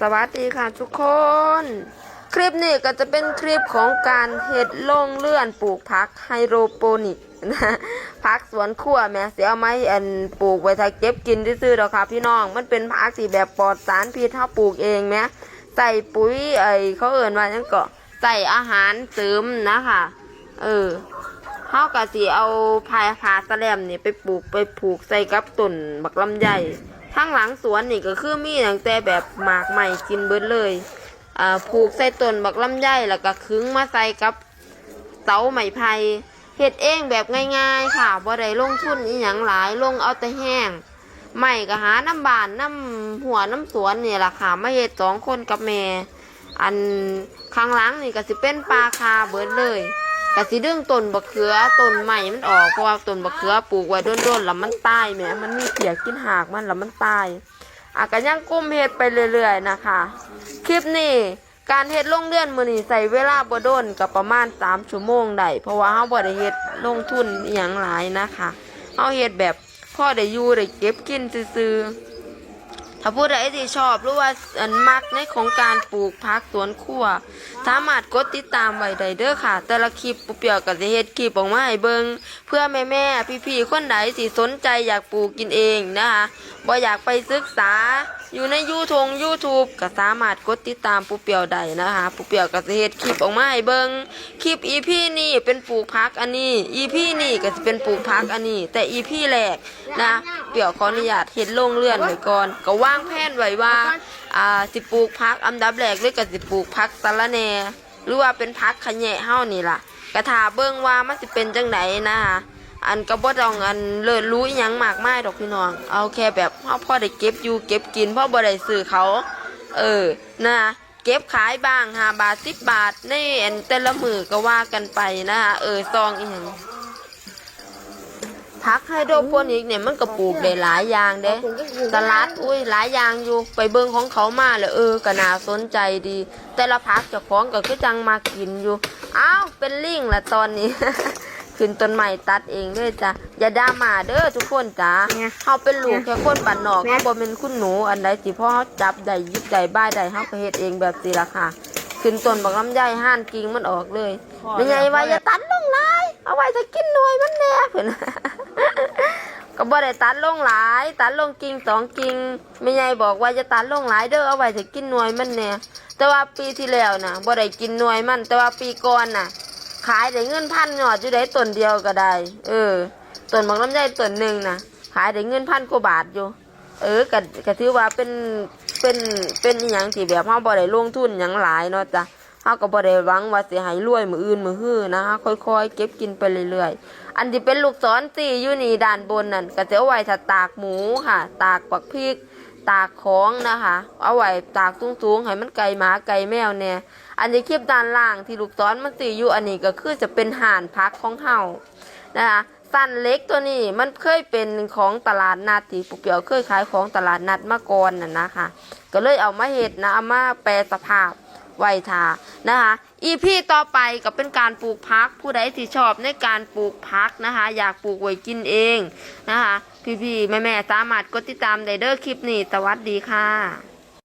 สวัสดีค่ะทุกคน คลิปนี้ก็จะเป็นคลิปของการเห็ดลงเลื่อนปลูกพักไฮโดรโปนิกนะพักสวนครัวแม่เสียเอาไม้อันปลูกไว้ถ้าเก็บกินซื่อๆดอกค่ะพี่น้อง มันเป็นพักที่แบบปลอดสารพิษเท่าปลูกเองแม่ใส่ปุ๋ยไอเขาเอิ่นว่าจังก็ใส่อาหารเสริมนะคะเออเขากะสิเอาพายพาสแลมนี่ไปปลูกไปผูกใส่กับต้นบักลำไย ข้างหลังสวนนี่ก็คือมีตั้งแต่แบบหมากใหม่กินเบิดเลยอ่าผูกใส่ต้นบักลำไยแล้วก็ขึงมาใส่กับเสาไม้ไผ่เฮ็ดเองแบบง่ายๆ ค่ะบ่ได้ลงทุนอีหยังหลายลงเอาแต่แห้งใหม่ก็หาน้ำบานน้ำหัวน้ำสวนนี่แหละค่ะมาเฮ็ดสองคนกับแม่อันข้างหลังนี่ก็สิเป็นปลาคาเบิดเลย กะสิดึงต้นบะเขือต้นใหม่มันออกเพราะว่าต้นบะเขือปลูกไว้ด้นๆแล้วมันตายแหมมันมีเพียกินหากมันแล้วมันตายอะก็ยังกุ้มเฮ็ดไปเรื่อยๆนะคะ คลิปนี้การเฮ็ดลงเลื่อนมือนี่ใส่เวลาบ่โดนกับประมาณ3ชั่วโมงได้เพราะว่าเฮาบ่ได้เฮ็ดลงทุนอหยังหลายนะคะเฮาเฮ็ดแบบพ่อได้อยู่ได้เก็บกินซื่อๆ ถ้าผู้ใดที่ชอบหรือว่าอันมักในของการปลูกพักสวนครัว สามารถกดติดตามไว้ได้เด้อค่ะ แต่ละคลิปปุเปียวกับเฮ็ดคลิปออกมาให้เบิงเพื่อแม่แม่พี่พี่ๆคนใดที่สนใจอยากปลูกกินเองนะคะ บ่อยากไปศึกษาอยู่ในยูทง YouTube ก็สามารถกดติดตามปุเปียวได้นะคะปุเปียวกับสิเฮ็ดคลิปออกมาให้เบิงคลิป EP นี้เป็นปลูกพักอันนี้ EP นี้ก็จะเป็นปลูกพักอันนี้ แต่ EP แรกนะเปียวขออนุญาตเฮ็ดลงเลื่อนไว้ก่อน ก็วางแผนไว้ว่าอ่าสิปลูกพักอันดับแรกเลยก็สิปลูกพักสะระแหน่หรือว่าเป็นพักขะแหน่เฮานี่ล่ะกระถาเบิ่งว่ามันสิเป็นจังไดนะคะ อันก็บ่ต้องอันเลิศรู้ยังมากมายดอกพี่น้อง เอาแค่แบบเฮาพอได้เก็บอยู่เก็บกินพราะบ่ได้ซื้อเขา เออนะเก็บขายบ้าง5บาท10บบาทในอันแต่ละมือก็ว่ากันไปนะคะเออซองอีหยังพักไฮโดรโปนิกเนี่ยมันก็ปลูกได้หลายอย่างเด้ตลาดอุ้ยหลายอย่างอยู่ไปเบิ่งของเขามาแล้วเออก็น่าสนใจดี แต่ละพักเจ้าของก็คือจังมากินอยู่อ้าวเป็นลิงละตอนนี้ ขึ้นต้นใหม่ตัดเองเลยจ้ะอย่าด่ามาเด้อทุกคนจ้าเฮาเป็นลูกแค่คนบ้านนอกเฮาบ่เป็นคุณหนูอันใดที่พ่อเฮาจับได้หยิบได้บ้ายได้เฮาก็เฮ็ดเองแบบสิล่ะค่ะ ขึ้นต้นบักลำไยห่านกิ่งมันออกเลยไม่ไงว่าอย่าตัดลงหลายเอาไว้ถ้ากินหน่วยมันแน่เพิ่น ก็บ่ได้ตัดลงหลาย ตัดลงกิ่งสองกิ่งไม่ใหญ่บอกว่าจะตัดลงหลายเด้อเอาไว้ถ้ากินหน่วยมันเนี่ยแต่ว่าปีที่แล้วน่ะบ่ได้กินหน่วยมัน แต่ว่าปีก่อนน่ะ ขายได้เงินพันยอดอยู่ได้ต้นเดียวก็ได้ เออต้นบางลำไยต้นหนึ่งนะขายได้เงินพันกว่าบาทอยู่ เออก็ก็ถือว่าเป็นเป็นเป็นอย่างที่แบบเฮาบ่ได้ลงทุนหยังหลายเนาะจ้ะเฮาก็บ่ได้หวังว่าสิให้รวยมื้ออื่นมื้อฮื้อนะคะค่อยๆ เก็บกินไปเรื่อยๆ อันที่เป็นลูกศรสีอยู่นี่ด้านบนนั่นก็จะเอาไว้ถ้าตากหมูค่ะ ตากปักพริก ตากของนะคะ เอาไว้ตากสูงๆ ให้มันไก่หมาไก่แมวเนี่ยอันนี้คลิปด้านล่างที่ลูกซ้อนมันตีอยู่อันนี้ก็คือจะเป็นห่านพักของเฮานะคะสั้นเล็กตัวนี้มันเคยเป็นของตลาดนัดที่ปุกเปียวเคยขายของตลาดนัดมาก่อนน่ะนะคะ ก็เลยเอามาเห็ดนะเอามาแปลสภาพ ไว้ทานะคะอีพีต่อไปก็เป็นการปลูกพักผู้ใดที่ชอบในการปลูกพักนะคะ อยากปลูกไว้กินเองนะคะ พี่ๆแม่ๆสามารถกดติดตามได้เด้อคลิปนี้สวัสดีค่ะ